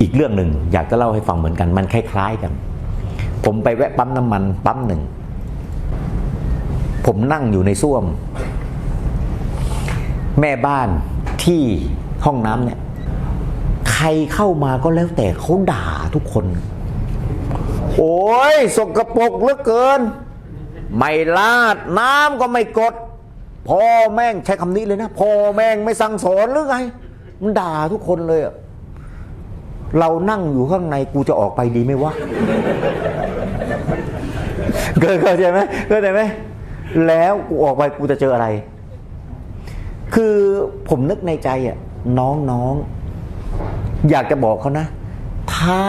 อีกเรื่องหนึ่งอยากจะเล่าให้ฟังเหมือนกัน มันคล้ายๆกัน ผมไปแวะปั๊มน้ำมันปั๊มหนึ่ง ผมนั่งอยู่ในส้วม แม่บ้านที่ห้องน้ำเนี่ย ใครเข้ามาก็แล้วแต่เขาด่าทุกคน โอ้ยสกปรกเหลือเกิน ไม่ลาดน้ำก็ไม่กดพ่อแม่งใช้คำนี้เลยนะพ่อแม่งไม่สั่งสอนหรือไง มันด่าทุกคนเลยอะ เรานั่งอยู่ข้างในกูจะออกไปดีไหมวะเกิดเข้าใจไหมเข้าใจไหมแล้วกูออกไปกูจะเจออะไร คือผมนึกในใจอะน้องๆอยากจะบอกเขานะ ถ้า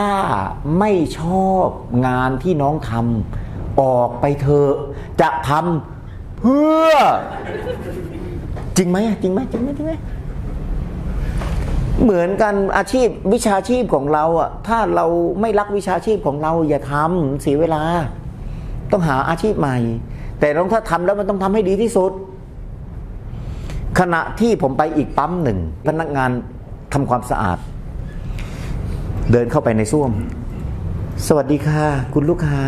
ไม่ชอบงานที่น้องทำออกไปเถอะจะทำเพื่อ จริงไหมอะจริงไหมจริงไหมจริงไหม เหมือนกันอาชีพวิชาชีพของเราอะถ้าเราไม่รักวิชาชีพของเราอย่าทำเสียเวลา ต้องหาอาชีพใหม่ แต่ต้องถ้าทำแล้วมันต้องทำให้ดีที่สุด ขณะที่ผมไปอีกปั๊มหนึ่ง พนักงานทำความสะอาด เดินเข้าไปในส้วม สวัสดีค่ะ คุณลูกค้า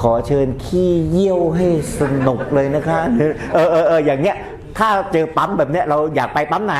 ขอเชิญขี้เยี่ยวให้สนุกเลยนะคะ เออเออเอออย่างเงี้ย ถ้าเจอปั๊มแบบเนี้ยเราอยากไปปั๊มไหน